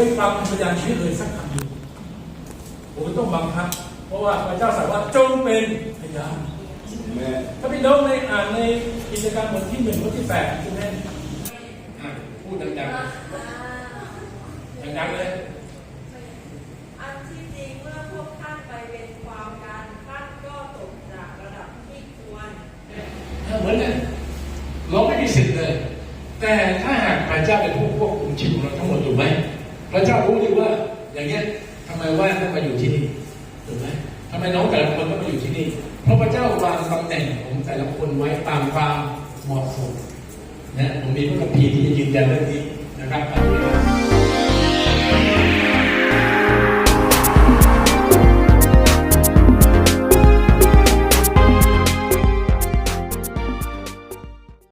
พยานชีวิตเลยสักคำเดียวผมต้องบังคับ เพราะว่าพระเจ้าสั่งว่าจงเป็นพยานแม่ถ้าพี่น้องในอ่านในกิจการบทที่หนึ่งบทที่แปดใช่ไหมอะพูดดังๆดังๆเลยอันที่จริงเมื่อพวกท่านไปเป็นความกันท่านก็ตกจากระดับที่ควรเหมือนกันเราไม่มีสิทธิ์เลย แต่ถ้าหากพระเจ้าเป็นผู้ควบคุมชีวิตของเราทั้งหมดถูกไหม พระเจ้ารู้ดีว่า อย่างเงี้ยทำไมว่าต้องมาอยู่ที่นี่ถูกไหมทำไมน้องแต่ละคนต้องมาอยู่ที่นี่ เพราะพระเจ้าวางตำแหน่งของแต่ละคนไว้ตามความเหมาะสมนะผมมีพระคัมภีร์ที่จะยืนยันเรื่องนี้นะครับ